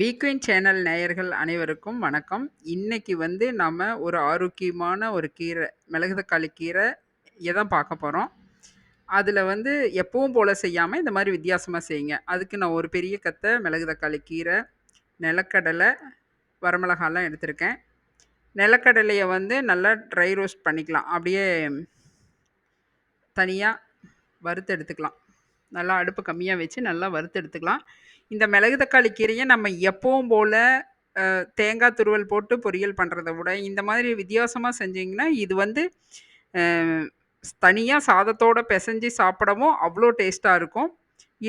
பீக்வின் channel நேயர்கள் அனைவருக்கும் வணக்கம். இன்னைக்கு வந்து நம்ம ஒரு ஆரோக்கியமான ஒரு கீரை, மிளகு தக்காளி கீரை தான் பார்க்க போகிறோம் அதில் வந்து எப்பவும் போல் செய்யாமல் இந்த மாதிரி வித்தியாசமாக செய்யுங்க. அதுக்கு நான் ஒரு பெரிய கத்தை மிளகு தக்காளி கீரை, நிலக்கடலை, வரமிளகாலாம் எடுத்திருக்கேன். நிலக்கடலையை வந்து நல்லா ட்ரை ரோஸ்ட் பண்ணிக்கலாம். அப்படியே தனியாக வறுத்து எடுத்துக்கலாம். நல்லா அடுப்பு கம்மியாக வச்சு நல்லா வறுத்து எடுத்துக்கலாம். இந்த மிளகு தக்காளி கீரையை நம்ம எப்பவும் போல் தேங்காய் துருவல் போட்டு பொரியல் பண்ணுறத விட, இந்த மாதிரி வித்தியாசமாக செஞ்சிங்கன்னா இது வந்து தனியாக சாதத்தோடு பிசைஞ்சு சாப்பிடவும் அவ்வளோ டேஸ்ட்டாக இருக்கும்.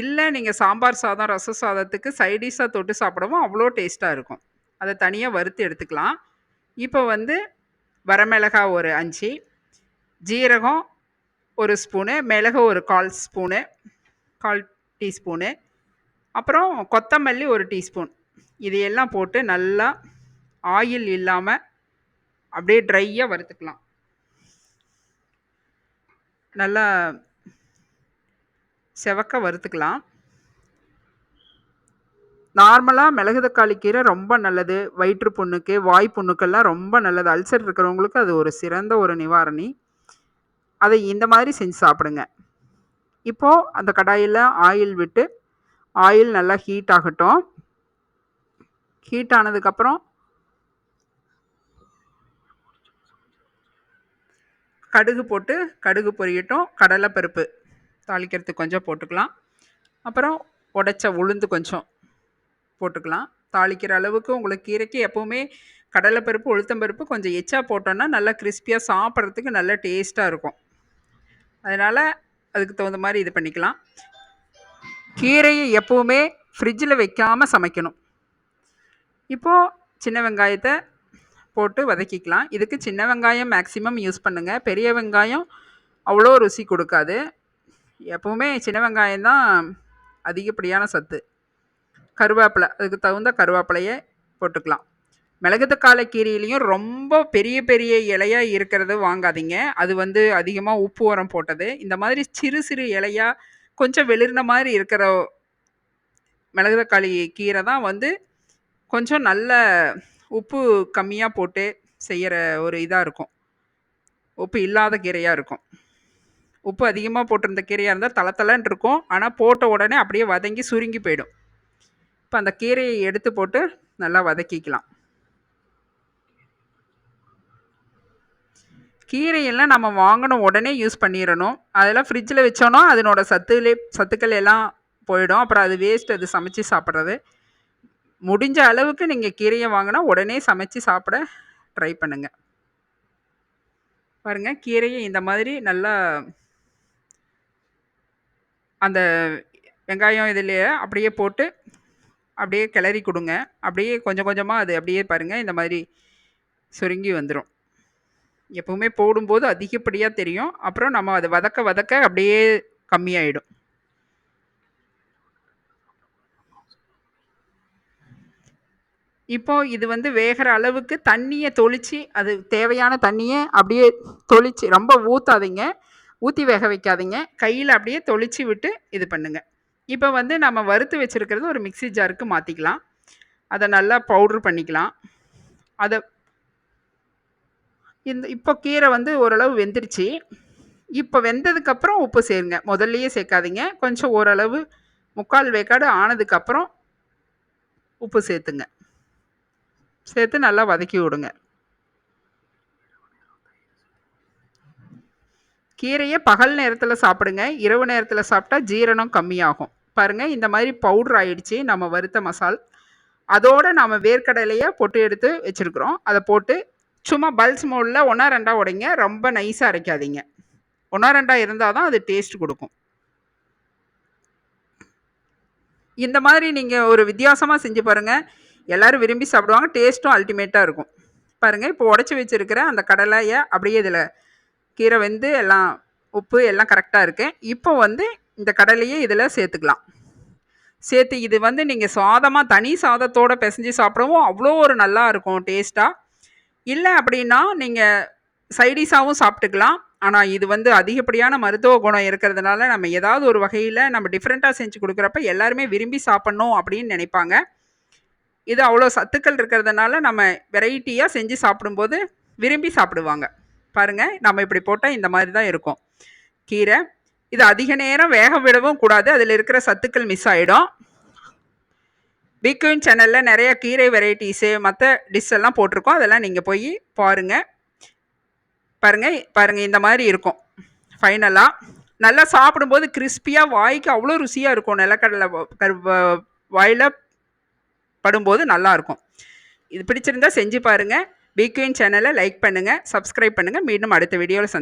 இல்லை நீங்கள் சாம்பார் சாதம், ரசம் சாதத்துக்கு சைடிஷாக தொட்டு சாப்பிடவும் அவ்வளோ டேஸ்ட்டாக இருக்கும். அதை தனியாக வறுத்து எடுத்துக்கலாம். இப்போ வந்து வரமிளகா ஒரு அஞ்சு ஜீரகம் ஒரு ஸ்பூனு, மிளகு ஒரு 1/4 ஸ்பூனு, 1/4 டீஸ்பூனு, அப்புறம் கொத்தமல்லி ஒரு டீஸ்பூன். இதையெல்லாம் போட்டு நல்லா ஆயில் இல்லாமல் அப்படியே ட்ரையாக வறுத்துக்கலாம். நல்லா செவக்க வறுத்துக்கலாம். நார்மலாக மிளகு தக்காளி கீரை ரொம்ப நல்லது. வயிற்று புண்ணுக்கு, வாய் புண்ணுக்கெல்லாம் ரொம்ப நல்லது. அல்சர் இருக்கிறவங்களுக்கு அது ஒரு சிறந்த ஒரு நிவாரணி. அதை இந்த மாதிரி செஞ்சு சாப்பிடுங்க. இப்போது அந்த கடாயில் ஆயில் விட்டு, ஆயில் நல்லா ஹீட் ஆகட்டும். ஹீட் ஆனதுக்கப்புறம் கடுகு போட்டு, கடுகு பொரியட்டும். கடலைப்பருப்பு தாளிக்கிறதுக்கு கொஞ்சம் போட்டுக்கலாம். அப்புறம் உடைச்ச உளுந்து கொஞ்சம் போட்டுக்கலாம். தாளிக்கிற அளவுக்கு உங்களுக்கு கீரைக்கு எப்போவுமே கடலைப்பருப்பு உளுத்தம்பருப்பு உளுத்தம் பருப்பு கொஞ்சம் எச்சா போட்டோன்னா நல்லா கிறிஸ்பியாக சாப்பிட்றதுக்கு நல்லா டேஸ்ட்டாக இருக்கும். அதனால் அதுக்கு தகுந்த மாதிரி இது பண்ணிக்கலாம். கீரையை எப்பவுமே ஃப்ரிட்ஜில் வைக்காமல் சமைக்கணும். இப்போது சின்ன வெங்காயத்தை போட்டு வதக்கிக்கலாம். இதுக்கு சின்ன வெங்காயம் மேக்ஸிமம் யூஸ் பண்ணுங்கள் பெரிய வெங்காயம் அவ்வளோ ருசி கொடுக்காது எப்பவுமே சின்ன வெங்காயம் தான் அதிகப்படியான சத்து. கருவேப்பிலை அதுக்கு தகுந்த கருவேப்பிலையை போட்டுக்கலாம். மிளகு தக்காளி கீரையிலையும் ரொம்ப பெரிய பெரிய இலையாக இருக்கிறது வாங்காதீங்க. அது வந்து அதிகமாக உப்பு, உரம் போட்டது. இந்த மாதிரி சிறு சிறு இலையா கொஞ்சம் வெளிர்ன மாதிரி இருக்கிற மிளகு தக்காளி கீரை தான் வந்து கொஞ்சம் நல்ல உப்பு கம்மியாக போட்டு செய்கிற ஒரு இதாக இருக்கும். உப்பு இல்லாத கீரையாக இருக்கும். உப்பு அதிகமாக போட்டிருந்த கீரையாக இருந்தால் தள இருக்கும். ஆனால் போட்ட உடனே அப்படியே வதங்கி சுருங்கி போயிடும். இப்போ அந்த கீரையை எடுத்து போட்டு நல்லா வதக்கிக்கலாம். கீரையெல்லாம் நம்ம வாங்கின உடனே யூஸ் பண்ணிடணும் அதெல்லாம் ஃப்ரிட்ஜில் வச்சோன்னா அதனோட சத்துலே சத்துக்கள் எல்லாம் போயிடும். அப்புறம் அது வேஸ்ட் அது சமைச்சு சாப்பிட்றது முடிஞ்ச அளவுக்கு நீங்கள் கீரையை வாங்கினா உடனே சமைச்சு சாப்பிட ட்ரை பண்ணுங்க. பாருங்கள் கீரையை இந்த மாதிரி நல்லா அந்த வெங்காயம் இதுலயே அப்படியே போட்டு, அப்படியே கிளறி கொடுங்க அப்படியே கொஞ்சம் கொஞ்சமாக அது அப்படியே பாருங்கள் இந்த மாதிரி சுருங்கி வந்துடும் எப்பவுமே போடும்போது அதிகப்படியாக தெரியும். அப்புறம் நம்ம அதை வதக்க வதக்க அப்படியே கம்மியாயிடும். இப்போ இது வந்து வேகிற அளவுக்கு தண்ணியை தொளிச்சு, அது தேவையான தண்ணியை அப்படியே தொளிச்சு ரொம்ப ஊற்றாதீங்க ஊற்றி வேக வைக்காதீங்க. கையில் அப்படியே தொளிச்சு விட்டு இது பண்ணுங்க. இப்போ வந்து நம்ம வறுத்து வச்சுருக்கிறது ஒரு மிக்ஸி ஜாருக்கு மாற்றிக்கலாம் அதை நல்லா பவுட்ரு பண்ணிக்கலாம். அதை இந்த இப்போ கீரை வந்து ஓரளவு வெந்துருச்சு. இப்போ வெந்ததுக்கப்புறம் உப்பு சேருங்க. முதல்லையே சேர்க்காதீங்க. கொஞ்சம் ஓரளவு 3/4 வேக்காடு ஆனதுக்கப்புறம் உப்பு சேர்த்துங்க. சேர்த்து நல்லா வதக்கி விடுங்க. கீரையை பகல் நேரத்தில் சாப்பிடுங்க. இரவு நேரத்தில் சாப்பிட்டா ஜீரணம் கம்மியாகும். பாருங்கள் இந்த மாதிரி பவுடர் ஆயிடுச்சு நம்ம வறுத்த மசால். அதோடு நம்ம வேர்க்கடலையை பொட்டு எடுத்து வச்சிருக்கிறோம். அதை போட்டு சும்மா பல்ஸ் மோடில் ஒன்றா ரெண்டாக உடைங்க. ரொம்ப நைஸாக அரைக்காதீங்க. ஒன்றா ரெண்டாக இருந்தால் தான் அது டேஸ்ட் கொடுக்கும் இந்த மாதிரி நீங்கள் ஒரு வித்தியாசமாக செஞ்சு பாருங்கள் எல்லோரும் விரும்பி சாப்பிடுவாங்க. டேஸ்ட்டும் அல்டிமேட்டாக இருக்கும். பாருங்கள் இப்போ உடச்சி வச்சிருக்கிற அந்த கடலையை அப்படியே இதில் கீரை வெந்து எல்லாம் உப்பு எல்லாம் கரெக்டாக இருக்கு. இப்போ வந்து இந்த கடலையே இதில் சேர்த்துக்கலாம். சேர்த்து இது வந்து நீங்கள் சாதமாக தனி சாதத்தோடு பிசைஞ்சு சாப்பிடவும் அவ்வளோ ஒரு நல்லா இருக்கும் டேஸ்ட்டாக இல்லை அப்படின்னா, நீங்கள் சைடிஷாகவும் சாப்பிட்டுக்கலாம். ஆனால் இது வந்து அதிகப்படியான மருத்துவ குணம் இருக்கிறதுனால, நம்ம ஏதாவது ஒரு வகையில் நம்ம டிஃப்ரெண்ட்டாக செஞ்சு கொடுக்குறப்ப எல்லாருமே விரும்பி சாப்பிட்ணும் அப்படின்னு நினைப்பாங்க. இது அவ்வளோ சத்துக்கள் இருக்கிறதுனால நம்ம வெரைட்டியாக செஞ்சு சாப்பிடும்போது விரும்பி சாப்பிடுவாங்க பாருங்கள் நம்ம இப்படி போட்டால் இந்த மாதிரி தான் இருக்கும் கீரை இது அதிக நேரம் வேக விடவும் கூடாது அதில் இருக்கிற சத்துக்கள் மிஸ் ஆகிடும் பிக்யூன் சேனலில் நிறைய கீரை வெரைட்டிஸு மற்ற டிஷ் எல்லாம் போட்டிருக்கோம். அதெல்லாம் நீங்கள் போய் பாருங்கள் பாருங்கள் பாருங்கள் இந்த மாதிரி இருக்கும். ஃபைனலாக நல்லா சாப்பிடும்போது கிறிஸ்பியாக வாய்க்கு அவ்வளோ ருசியாக இருக்கும். நிலக்கடலை கரு வாயில் படும்போது நல்லாயிருக்கும் இது பிடிச்சிருந்தா செஞ்சு பாருங்கள் பிக்யூன் சேனலை லைக் பண்ணுங்கள் சப்ஸ்கிரைப் பண்ணுங்கள் மீண்டும் அடுத்த வீடியோவில் சந்திக்க